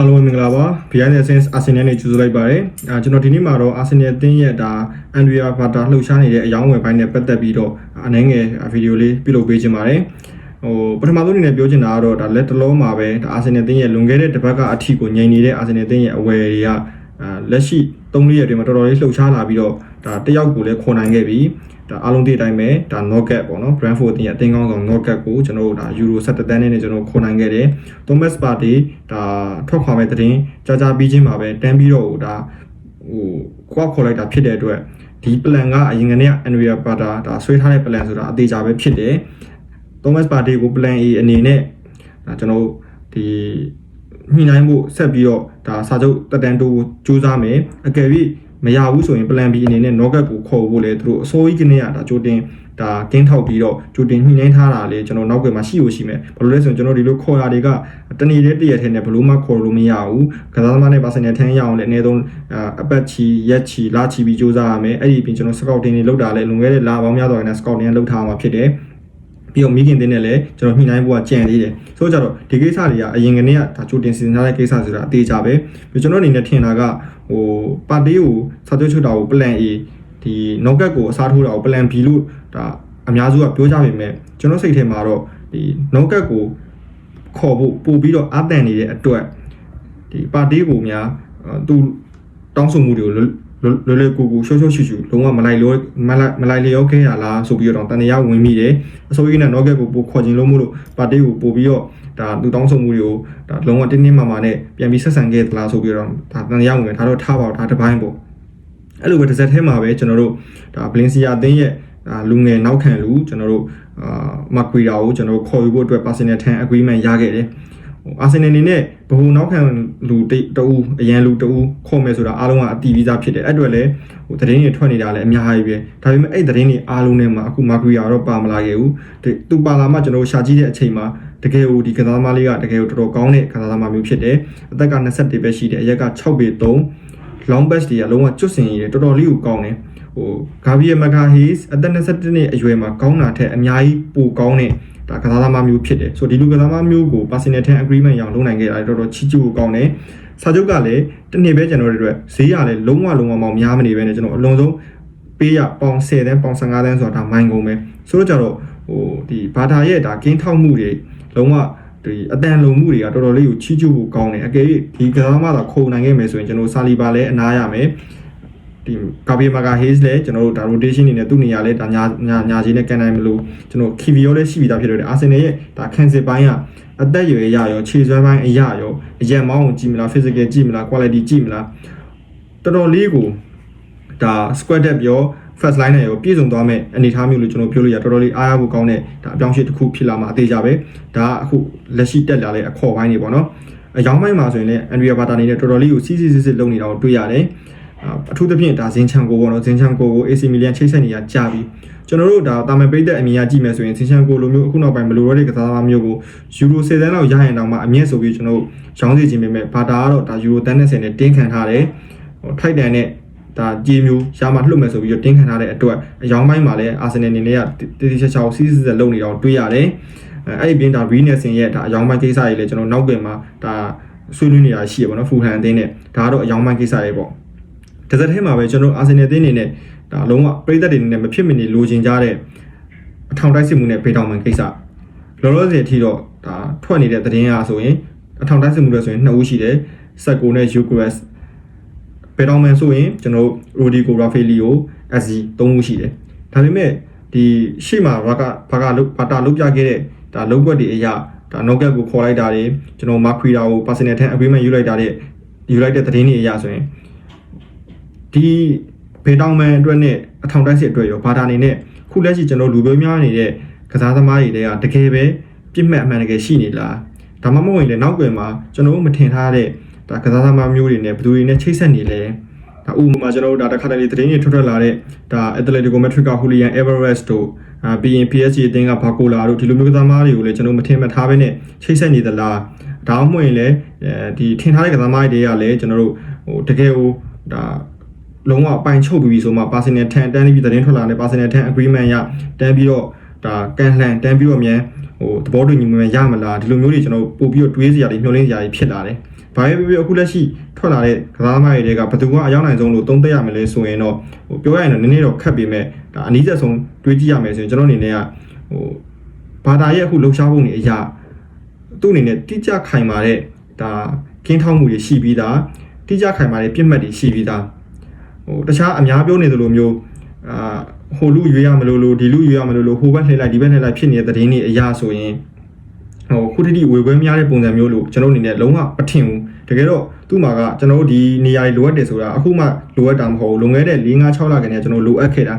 အားလုံးပဲမင်္ဂလာပါ Behind the Scenes Arsenal နဲ့ကြိုဆိုလိုက်ပါတယ်အာကျွန်တော်ဒီနေ့မှာတော့ Arsenal အသင်းရဲ့ဒါ Andrea Bata လှုပ်ရှားနေတဲ့အယောင်းဝယ်ပိုင်းနဲ့ပတ်သက်ပြီးတော့အနည်းငယ်ဗီဒီယိုလေးပြုလုပ်ပေးခြင်းပါတယ်ဟိုပထမဆုံးအနေနဲ့ပြောချင်တာကတော့ဒါလက်တလုံးမှာပဲဒါ Arsenal အသင်းရဲ့လွန်ခဲ့တဲ့တစ်ပတ်ကအထီကိုငြိမ်နေတဲ့ Arsenal အသင်းရဲ့အဝယ်တွေကအာလက်ရှိ3ရက်အတွင်းမှာတော်တော်လေးလှုပ်ရှားလာပြီးတော့ဒါတယောက်ကိုလည်းခေါ်နိုင်ခဲ့ပြီး ဒါအားလုံးဒီအတိုင်းပဲဒါ Knockout ပေါ့နော် Brentford အသင်းရဲ့အသင်းကောင်းဆောင် Knockout ကိုကျွန်တော်တို့ဒါ Euro 17တန်းနဲ့ကျွန်တော်ခေါ်နိုင်ခဲ့တယ် Thomas Partey ဒါထွက်ခွာမဲ့တဲ့တင်ကြာကြာပြီးချင်းမှာပဲတန်းပြီးတော့ဒါဟိုခွာခေါ်လိုက်တာဖြစ်တဲ့အတွက်ဒီ plan ကအရင်ကနေ့က Andrea Bata ဒါဆွဲထားတဲ့ plan ဆိုတာအသေးချာပဲဖြစ်တယ် Thomas Partey ကို plan A အနေနဲ့ဒါကျွန်တော်တို့ဒီညှိနှိုင်းဖို့ဆက်ပြီးတော့ဒါစာချုပ်တက်တန်းတိုးကိုစူးစမ်းမယ်အကယ်၍ မရဘူးဆိုရင် plan B အနေနဲ့ knockout ကိုခေါ်ဖို့လေသူတို့အစိုးရကနေကဒါကြိုတင်ဒါကင်းထောက်ပြီးတော့ကြိုတင်ညှိနှိုင်းထားတာလေကျွန်တော်နောက်ကွယ်မှာရှိလို့ရှိမယ်ဘာလို့လဲဆိုရင်ကျွန်တော်ဒီလိုခေါ်တာတွေကတနေ့တည်းတရက်ထဲနဲ့ဘလို့မှခေါ်လို့မရဘူးကစားသမားနဲ့ပါစင်နယ်ထမ်းရအောင်လေအနည်းဆုံးအပတ်ချီရက်ချီလာချီပြီးစူးစမ်းရမယ်အဲ့ဒီအပြင်ကျွန်တော် scouting တွေလုပ်တာလေလွန်ခဲ့တဲ့လပေါင်းများစွာနဲ့ scouting လုပ်ထားမှာဖြစ်တယ်ပြီးတော့မိခင်တင်းနဲ့လည်းကျွန်တော်ညှိနှိုင်းဖို့ကကြံသေးတယ်ဆိုတော့ကြတော့ဒီကိစ္စတွေကအရင်ကနေ့ကဒါကြိုတင်စီစဉ်ထားတဲ့ကိစ္စဆိုတာအသေးချပဲပြီးကျွန်တော်အနေနဲ့ထင်တာက ဟိုပါတီကိုစာချုပ်ချုပ်တာကို plan A ဒီ knockout ကိုအစားထိုးတာကို plan B လို့ဒါအများစုကပြောကြပေမဲ့ကျွန်တော်စိတ်ထဲမှာတော့ဒီ knockout ကိုခေါ်ဖို့ပို့ပြီးတော့အတန်နေတဲ့အတွက်ဒီပါတီကိုများသူတောင်းဆိုမှုတွေကို လွယ်လွယ်ကူကူရှော့ရှော့ရှူရှူလုံးဝမလိုက်လို့မလိုက်မလိုက်လျောခဲ့ရလားဆိုပြီးတော့တန်တရားဝင်မိတယ်အစိုးရကနော့ကက်ကိုပို့ခေါ်ခြင်းလို့မို့လို့ပါတီကိုပို့ပြီးတော့ဒါသူတောင်းဆိုမှုတွေကိုဒါလုံးဝတင်းတင်းမာမာနဲ့ပြန်ပြီးဆက်ဆံခဲ့သလားဆိုပြီးတော့ဒါတန်တရားဝင်ဒါတော့ထားပါတော့ဒါတစ်ပိုင်းပေါ့အဲ့လိုပဲတစ်စက်ထဲမှာပဲကျွန်တော်တို့ဒါဘလင်စီယာအသင်းရဲ့ဒါလူငယ်နောက်ခံလူကျွန်တော်တို့အာမကွီရာကိုကျွန်တော်တို့ခေါ်ယူဖို့အတွက် personal tan agreement ရခဲ့တယ် အာဆင်နယ်အနေနဲ့ဘဟုနောက်ခံလူတအူအရန်လူတအူခေါ်မယ်ဆိုတာအားလုံးကအတီးပြီးသားဖြစ်တယ်အဲ့အတွက်လည်းဟိုသတင်းတွေထွက်နေတာလည်းအများကြီးပဲဒါပေမဲ့အဲ့သတင်းတွေအားလုံးထဲမှာအခုမာဂရီယာတော့ပါမလာခဲ့ဘူးသူပါလာမှကျွန်တော်ရှာကြည့်တဲ့အချိန်မှာတကယ်ကိုဒီကစားသမားလေးကတကယ်ကိုတော်တော်ကောင်းတဲ့ကစားသမားမျိုးဖြစ်တယ်အသက်က21ပဲရှိတယ်အရက်က6ပေ3 long pass တွေကလုံးဝကျွတ်စင်ရည်တော်တော်လေးကိုကောင်းတယ်ဟိုဂါဘီယယ်မကာဟီစ်အသက်21နှစ်အရွယ်မှာကောင်းတာထက်အများကြီးပိုကောင်းတဲ့ ဒါကစားသမားမျိုးဖြစ်တယ်ဆိုတော့ဒီလူကစားသမားမျိုးကို personal ten agreement ရအောင်လုပ်နိုင်ခဲ့တာတော်တော်ချီးကျူးကိုကောင်းတယ်စာချုပ်ကလည်းတနေ့ပဲကျွန်တော်တို့အတွက်ဈေးရလည်းလုံးဝလုံးဝမောင်များမနေပဲねကျွန်တော်အလုံးစုံပေးရပေါင်10တန်းပေါင်15တန်းဆိုတာဒါမိုင်းကုန်ပဲဆိုတော့ကြတော့ဟိုဒီဘာသာရဲ့ဒါကင်းထောက်မှုတွေလုံးဝဒီအတန်လုံမှုတွေကတော်တော်လေးကိုချီးကျူးဖို့ကောင်းတယ်အကယ်၍ဒီကစားသမားသာခုံနိုင်ခဲ့မယ်ဆိုရင်ကျွန်တော်ဆာလီဘာလည်းအနားရမယ် ဒီကာဘီမာကာဟေးစ်လည်းကျွန်တော်တို့ဒါ rotation အနေနဲ့သူ့နေရာလဲဒါညာညာညာကြီးနဲ့ကန်နိုင်မလို့ကျွန်တော် KVO လည်းရှိပြီးသားဖြစ်လို့အာဆင်နယ်ရဲ့ဒါခံစစ်ပိုင်းကအသက်အရွယ်အရရောခြေစွမ်းပိုင်းအရရောအရက်မောင်းကိုကြည့်မလား physical ကြည့်မလား quality ကြည့်မလားတော်တော်လေးကိုဒါ squad depth ရော first line နဲ့ရောပြည့်စုံသွားမဲ့အနေအထားမျိုးလို့ကျွန်တော်ပြောလို့ရတော်တော်လေးအားရဖို့ကောင်းတဲ့ဒါအပြောင်းအရွှေ့တစ်ခုဖြစ်လာမှာအသေးကြပဲဒါကအခုလက်ရှိတက်လာတဲ့အခေါ်ပိုင်းတွေပေါ့နော်အယောင်းပိုင်းမှာဆိုရင်လည်း Andrea Bata အနေနဲ့တော်တော်လေးကိုစီးစီးစစ်စစ်လုပ်နေတာကိုတွေ့ရတယ် အထူးသဖြင့်ဒါဇင်ချန်ကိုပေါ့နော်ဇင်ချန်ကိုကို AC Milan ချိတ်ဆက်နေရကြာပြီကျွန်တော်တို့ဒါတာမန်ပိတ်သက်အမြင်ရကြည့်မယ်ဆိုရင်ဇင်ချန်ကိုလိုမျိုးအခုနောက်ပိုင်းမလိုတော့တဲ့ကစားသမားမျိုးကိုယူရို10တန်းလောက်ရရင်တောင်မှအမြင့်ဆိုပြီးကျွန်တော်တို့ရောင်းစီခြင်းပေမဲ့ဘာတာကတော့ဒါယူရို10နဲ့10နဲ့တင်းခံထားတယ်ဟိုထိုက်တန်နဲ့ဒါကြေးမျိုးရမှလှုပ်မယ်ဆိုပြီးတော့တင်းခံထားတဲ့အတွက်အယောင်းပိုင်းမှာလည်းအာဆင်နယ်အနေနဲ့ကတတိချာချာစီးစစ်စစ်လုပ်နေတော့တွေ့ရတယ်အဲ့ဒီပြင်ဒါ Venus ရဲ့ဒါအယောင်းပိုင်းကိစ္စတွေလည်းကျွန်တော်နောက်ပြင်မှာဒါဆွေးနွေးနေတာရှိရပါတော့ဖူဟန်အသင်းနဲ့ဒါကတော့အယောင်းပိုင်းကိစ္စတွေပေါ့ တစ်သက်ထဲမှာပဲကျွန်တော်အာဆင်နယ်အသင်းအနေနဲ့ဒါလုံးဝပြည်သက်တွေအနေနဲ့မဖြစ်မနေလိုချင်ကြတဲ့အထောင်တိုက်စစ်မှုနဲ့ဖေးတောင်မှန်ကိစ္စလောလောဆယ်အထိတော့ဒါထွက်နေတဲ့သတင်းအားဆိုရင်အထောင်တိုက်စစ်မှုတွေဆိုရင်နှစ်ဦးရှိတယ်ဆက်ကိုနဲ့ Eucharist ဖေးတောင်မှန်ဆိုရင်ကျွန်တော် Rodrigo Rafaelio SC သုံးဦးရှိတယ်ဒါပေမဲ့ဒီရှေ့မှာဘာကဘာကလုဘာတာလုပြခဲ့တဲ့ဒါလုံးကွက်တွေအရာဒါနောက်ကက်ကိုခေါ်လိုက်တာတွေကျွန်တော်မာခွီတာကို personal ten agreement ယူလိုက်တာတဲ့ယူလိုက်တဲ့သတင်းတွေအရာဆိုရင် ဒီဖေတောင်မန်အတွက်နဲ့အထောင်တိုက်စစ်အတွက်ရောဘာသာနေနဲ့ခုလက်ရှိကျွန်တော်လူပြောများနေတဲ့ကစားသမားတွေတွေကတကယ်ပဲပြစ်မှတ်အမှန်တကယ်ရှိနေလားဒါမှမဟုတ်ရင်လည်းနောက်ွယ်မှာကျွန်တော်တို့မထင်ထားတဲ့ဒါကစားသမားမျိုးတွေနဲ့ဘယ်သူတွေနဲ့ချိတ်ဆက်နေလဲဒါဥပမာကျွန်တော်တို့ဒါတစ်ခါတလေသတင်းတွေထွက်ထွက်လာတဲ့ဒါ Atletico Madrid က Julian Alvarez တို့အာပြီးရင် PSG အသင်းကဘာကိုလာတို့ဒီလိုမျိုးကစားသမားတွေကိုလည်းကျွန်တော်မထင်မှတ်ထားဘဲနဲ့ချိတ်ဆက်နေသလားဒါမှမဟုတ်ရင်လည်းအဲဒီထင်ထားတဲ့ကစားသမားတွေကလည်းကျွန်တော်တို့ဟိုတကယ်ဟိုဒါ လုံးဝပိုင်ချုပ်ပြီးပြီဆိုမှ personal 10တန်းပြီးသတင်းထွက်လာတဲ့ personal 10 agreement ရတန်းပြီးတော့ဒါကန်လှန်တန်းပြီးတော့မြန်ဟိုသဘောတူညီမှုမြန်ရမလားဒီလိုမျိုးတွေကျွန်တော်ပို့ပြီးတော့တွေးစရာတွေမျှော်လင့်စရာတွေဖြစ်လာတယ်။ဘဘာပဲပြောပြောအခုလက်ရှိထွက်လာတဲ့ကစားသမားတွေကဘယ်သူကအရောက်နိုင်ဆုံးလို့သုံးသပ်ရမလဲဆိုရင်တော့ဟိုပြောရရင်တော့နည်းနည်းတော့ခက်ပေမဲ့ဒါအနည်းဆက်ဆုံးတွေးကြည့်ရမယ်ဆိုရင်ကျွန်တော်အနေနဲ့ကဟိုဘာသာရဲ့အခုလှုပ်ရှားပုံတွေအရာသူ့အနေနဲ့တိကျခိုင်မာတဲ့ဒါကင်းထောက်မှုတွေရှိပြီးသားတိကျခိုင်မာတဲ့ပြစ်မှတ်တွေရှိပြီးသား ဟိုတခြားအများပြောနေသလိုမျိုးအာဟိုလူရွေးရမလို့လို့ဒီလူရွေးရမလို့လို့ဟိုဘက်လှည့်လိုက်ဒီဘက်လှည့်လိုက်ဖြစ်နေတဲ့သတင်းတွေအရာဆိုရင်ဟိုခုတတိဝေခွဲများတဲ့ပုံစံမျိုးလို့ကျွန်တော်အနေနဲ့လုံးဝမထင်ဘူးတကယ်တော့သူ့မှာကကျွန်တော်တို့ဒီနေရာတွေလိုအပ်တယ်ဆိုတာအခုမှလိုအပ်တာမဟုတ်ဘူးလွန်ခဲ့တဲ့4 5 6လခန့်နဲ့ကျွန်တော်လိုအပ်ခဲ့တာ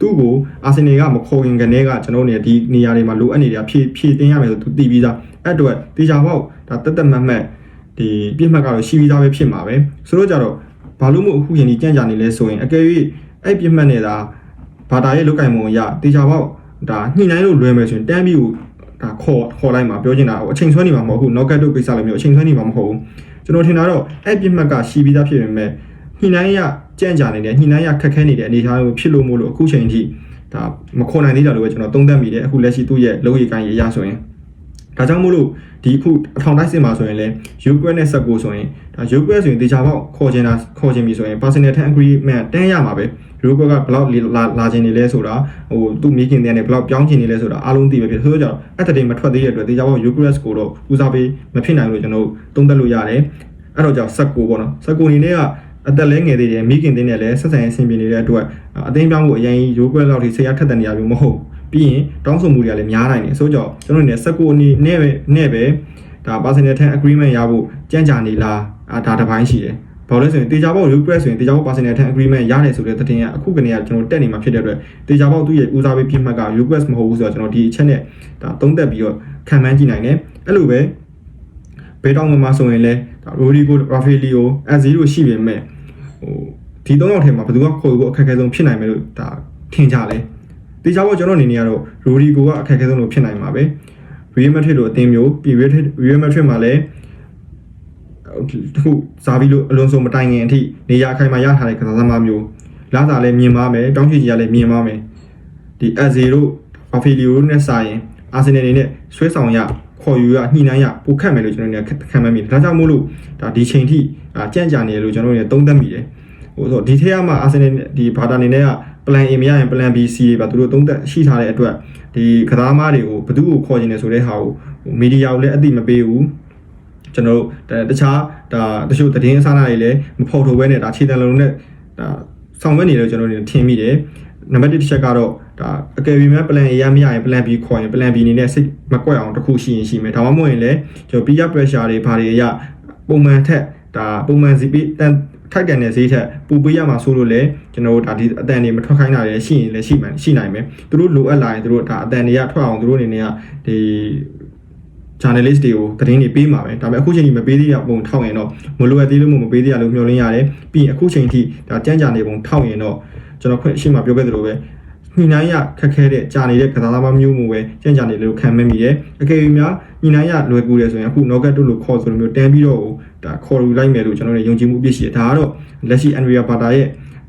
သူ့ကိုအာဆင်နယ်ကမခေါ်ရင်ကနေကကျွန်တော်တို့နေဒီနေရာတွေမှာလိုအပ်နေတာဖြည့်ဖြည့်တင်းရမယ်ဆိုသူတည်ပြီးသားအဲ့အတွက်တေချာပေါက်ဒါတက်တက်မတ်မတ်ဒီပြစ်မှတ်ကတော့ရှိပြီးသားပဲဖြစ်မှာပဲဆိုတော့ကြတော့ ဘာလို့မို့အခုရင်ဒီကြံ့ကြာနေလဲဆိုရင်အကယ်၍အဲ့ပြစ်မှတ်နေတာဘာတာရဲ့လုတ်ကင်ပုံအရတေချာပေါက်ဒါညှိနှိုင်းလို့လွယ်မယ်ဆိုရင်တန်းပြီးကိုဒါခေါ်ခေါ်လိုက်မှာပြောချင်တာဟိုအချိန်ဆွဲနေမှာမဟုတ်ဘူး knockout တို့ကိစ္စလည်းမျိုးအချိန်ဆွဲနေမှာမဟုတ်ဘူးကျွန်တော်ထင်တာတော့အဲ့ပြစ်မှတ်ကရှိပြီးသားဖြစ်ပေမဲ့ညှိနှိုင်းရကြံ့ကြာနေတယ်ညှိနှိုင်းရခက်ခဲနေတဲ့အနေအထားမျိုးဖြစ်လို့မို့လို့အခုချိန်ထိဒါမခေါ်နိုင်သေးတာလို့ပဲကျွန်တော်သုံးသပ်မိတယ်အခုလက်ရှိသူ့ရဲ့လုံရီကိုင်းရရဆိုရင် ဒါကြောင့်မို့လို့ဒီအခုအထောင်တိုက်စစ်မှာဆိုရင်လည်း Ukraine နဲ့ဆက်ကိုဆိုရင်ဒါ Ukraine ဆိုရင်တေချာပေါက်ခေါ်ချင်တာခေါ်ချင်ပြီဆိုရင် personal time agreement တန်းရမှာပဲ Ukraine ကဘယ်လောက်လာလာချင်နေလဲဆိုတာဟိုသူ့မိခင်တဲ့နဲ့ဘယ်လောက်ပြောင်းချင်နေလဲဆိုတာအားလုံးသိပဲဖြစ်ဆိုတော့အဲ့တဲ့တိမ်မထွက်သေးတဲ့အတွက်တေချာပေါက် Ukraine ကိုတော့ဦးစားပေးမဖြစ်နိုင်လို့ကျွန်တော်သုံးသပ်လို့ရတယ်အဲ့တော့ကြောင့်ဆက်ကိုပေါ့နော်ဆက်ကိုအနေနဲ့ကအသက်လဲငယ်သေးတယ်မိခင်တင်းနဲ့လည်းဆက်ဆံရေးဆင်ပြေနေတဲ့အတွက်အသိပြောင်းဖို့အရင်ရိုးကွဲလောက်ထိဆရာထက်တဲ့နေရာမျိုးမဟုတ် ပြီးရင်တောင်းဆိုမှုတွေကလည်းများနိုင်တယ်ဆိုတော့ကျွန်တော်တို့နေဆက်ကိုအနေနဲ့ပဲနဲ့ပဲဒါ personal time agreement ရဖို့ကြံ့ကြာနေလားအာဒါတစ်ပိုင်းရှိတယ်ဘာလို့လဲဆိုရင်တေချာပေါက် request ဆိုရင်တေချာပေါက် personal time agreement ရတယ်ဆိုတဲ့တဲ့တင်ကအခုကနေကကျွန်တော်တက်နေမှာဖြစ်တဲ့အတွက်တေချာပေါက်သူ့ရဲ့ဦးစားပေးပြမှတ်က request မဟုတ်ဘူးဆိုတော့ကျွန်တော်ဒီအချက်နဲ့ဒါသုံးသက်ပြီးတော့ခံမှန်းကြည့်နိုင်တယ်အဲ့လိုပဲဘေးတောင်မှာဆိုရင်လဲဒါ Rodrigo Rafaelio S0 ရှိပေမဲ့ဟိုဒီသုံးယောက်ထဲမှာဘယ်သူကခေါ်ဖို့အခက်အခဲဆုံးဖြစ်နိုင်မယ်လို့ဒါထင်ကြလဲ တေချာပေါက်ကျွန်တော်အနေနဲ့ကတော့ Rodrigo ကအခက်အခဲဆုံးလို့ဖြစ်နိုင်မှာပဲ Real Madrid လို့အသင်းမျိုးပြီး Real Madrid မှာလည်းတခုစားပြီးလို့အလွန်ဆုံးမတိုင်ခင်အထိနေရာအခိုင်အမာရထားတဲ့ကစားသမားမျိုးလာတာလည်းမြင်ပါမယ်တောင်းချီကြီးကလည်းမြင်ပါမယ်ဒီ Aze တို့ Buffalo တို့နဲ့စာရင် Arsenal အနေနဲ့ဆွဲဆောင်ရခေါ်ယူရညှိနှိုင်းရပိုခတ်မယ်လို့ကျွန်တော်တို့ခံမှန်းမိတယ်ဒါကြောင့်မို့လို့ဒါဒီချိန်ထိကြံ့ကြာနေတယ်လို့ကျွန်တော်တို့သုံးသပ်မိတယ် ဟိုဆိုဒီထက်ကမှ Arsenal ဒီဘာတာအနေနဲ့က plan A မရရင် plan B C တွေပါသူတို့သုံးသက်ရှိထားတဲ့အတွက်ဒီကစားသမားတွေကိုဘယ်သူ့ကိုခေါ်ကျင်နေဆိုတဲ့ဟာကိုမီဒီယာကိုလည်းအသိမပေးဘူးကျွန်တော်တို့တခြားဒါတချို့သတင်းအစားအစာတွေလည်းမဖော်ထုတ်ဘဲနဲ့ဒါခြေတံလုံးနဲ့ဒါဆောင်ရွက်နေတယ်ကျွန်တော်တို့ထင်မိတယ်နံပါတ်1တစ်ချက်ကတော့ဒါအကယ်၍များ plan A ရမရရင် plan B ခေါ်ရင် plan B အနေနဲ့စိတ်မကွက်အောင်တစ်ခုရှိရင်ရှိမယ်ဒါမှမဟုတ်ရင်လည်းကျွန်တော် peer pressure တွေဘာတွေအရပုံမှန်ထက်ဒါပုံမှန်စီပြီးတန် ထိုက်ကန်တဲ့ဈေးထက်ပူပေးရမှာဆိုလို့လေကျွန်တော်တို့ဒါဒီအတန်တွေမထွက်ခိုင်းတာလည်းရှိရင်လည်းရှိမှန်ရှိနိုင်မယ်သူတို့လိုအပ်လာရင်သူတို့ဒါအတန်တွေကထွက်အောင်သူတို့အနေနဲ့ကဒီ journalist တွေကိုသတင်းတွေပေးမှာပဲဒါပေမဲ့အခုချိန်ထိမပေးသေးရပုံထောက်ရင်တော့မလိုအပ်သေးလို့မပေးသေးရလို့မျှော်လင့်ရတယ်ပြီးရင်အခုချိန်ထိဒါကြမ်းကြနေပုံထောက်ရင်တော့ကျွန်တော်ခွင့်ရှိမှပြောခဲ့သလိုပဲ ညှိနှိုင်းရခက်ခဲတဲ့ကြာနေတဲ့ကစားသမားမျိုးမျိုးပဲကြမ်းကြနေလို့ခံမမိတယ်အကယ်၍များညှိနှိုင်းရလွယ်ကူတယ်ဆိုရင်အခု knockout တို့လို့ခေါ်ဆိုလိုမျိုးတန်းပြီးတော့ဒါခေါ်ယူလိုက်မယ်လို့ကျွန်တော်တို့ယုံကြည်မှုအပြည့်ရှိတယ်ဒါကတော့လက်ရှိ Andrea Bata ရဲ့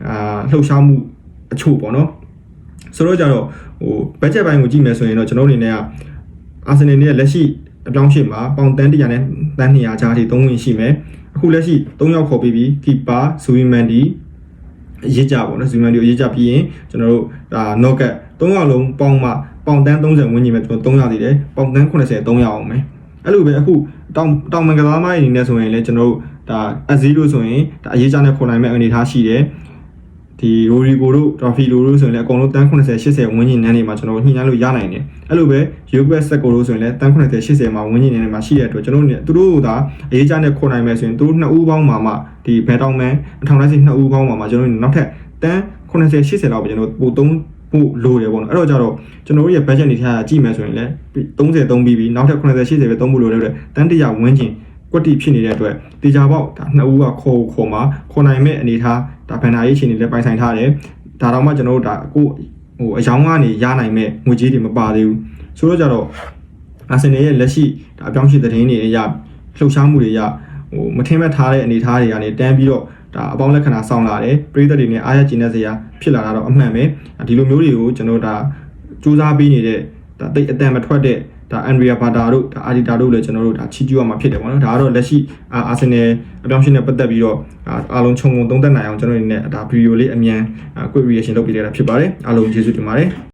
အာလှုပ်ရှားမှုအချို့ပေါ့နော်ဆိုတော့ကြတော့ဟို budget ဘိုင်းကိုကြည့်မယ်ဆိုရင်တော့ကျွန်တော်အနေနဲ့က Arsenal ရဲ့လက်ရှိအပြောင်းရှိမှာပေါင်တန်း100နဲ့တန်း200ကြားထိ3ဝင်ရှိမယ်အခုလက်ရှိ3ယောက်ခေါ်ပြီးပြီကီပါဇူဝီမန်ဒီ အရေးကြပေါ့နော်ဇူဝီမန်ဒီကိုအရေးကြပြီးရင်ကျွန်တော်တို့ဒါ knockout 3ယောက်လုံးပေါင်မှာပေါင်တန်း30ဝန်းကျင်ပဲကျွန်တော်3ယောက်တည်တယ်ပေါင်တန်း80 3ယောက်အောင်မယ်အဲ့လိုပဲအခုတောင်တောင်မန်ကစားမအနေနဲ့ဆိုရင်လည်းကျွန်တော်တို့ဒါအဇီလို့ဆိုရင်ဒါအရေးကြနဲ့ခေါ်နိုင်မဲ့အနေအထားရှိတယ် ဒီရိုရီကိုတို့ဒရာဖီလိုတို့ဆိုရင်လည်းအကုန်လုံးတန်း80 80ဝန်းကျင်နန်းတွေမှာကျွန်တော်ညှိနှိုင်းလို့ရနိုင်တယ်အဲ့လိုပဲယူဘက်ဆက်ကိုတို့ဆိုရင်လည်းတန်း80 80မှာဝန်းကျင်နန်းတွေမှာရှိတဲ့အတွက်ကျွန်တော်တို့သူတို့ကအေးကြနဲ့ခေါ်နိုင်မယ်ဆိုရင်သူတို့နှစ်ဦးပေါင်းမှာမှဒီဘယ်တောင်မန်အထောင်လိုက်စီနှစ်ဦးပေါင်းမှာမှကျွန်တော်တို့နောက်ထပ်တန်း80 80လောက်ပဲကျွန်တော်တို့ပို့သုံးဖို့လိုတယ်ပေါ့နော်အဲ့တော့ကြတော့ကျွန်တော်တို့ရဲ့ budget နေထားကြည့်မယ်ဆိုရင်လည်း30သုံးပြီးပြီနောက်ထပ်80 80ပဲသုံးဖို့လိုတဲ့အတွက်တန်းတရာဝန်းကျင် ကွက်တီဖြစ်နေတဲ့အတွက်တေချာပေါက်ဒါနှစ်ဦးကခေါ်ခေါ်မှာခေါ်နိုင်မဲ့အနေထားဒါဘန်နာရေးချင်းတွေလည်းပိုင်ဆိုင်ထားတယ်ဒါတော့မှကျွန်တော်တို့ဒါအခုဟိုအယောင်းကနေရနိုင်မဲ့ငွေကြေးတွေမပါသေးဘူးဆိုတော့ကြတော့အာဆင်နယ်ရဲ့လက်ရှိဒါအပြောင်းရှိသတင်းတွေအရလှုပ်ရှားမှုတွေအရဟိုမထင်မဲ့ထားတဲ့အနေထားတွေကနေတန်းပြီးတော့ဒါအပေါင်းလက္ခဏာဆောင်လာတယ်ပြည်သက်တွေနဲ့အားရကျင်တဲ့စရာဖြစ်လာတာတော့အမှန်ပဲဒီလိုမျိုးတွေကိုကျွန်တော်ဒါစူးစမ်းပေးနေတဲ့ဒါတိတ်အတန်မထွက်တဲ့ ဒါအန်ဒရီယာဘာတာတို့ဒါအာဒီတာတို့လည်းကျွန်တော်တို့ဒါချီးကျူးရမှာဖြစ်တယ်ပေါ့နော်ဒါကတော့လက်ရှိအာဆင်နယ်အပြောင်းအလဲနဲ့ပတ်သက်ပြီးတော့အားလုံးခြုံငုံသုံးသပ်နိုင်အောင်ကျွန်တော်တို့အနေနဲ့ဒါဗီဒီယိုလေးအမြန် quick reaction လုပ်ပေးရတာဖြစ်ပါတယ်အားလုံးကျေးဇူးတင်ပါတယ်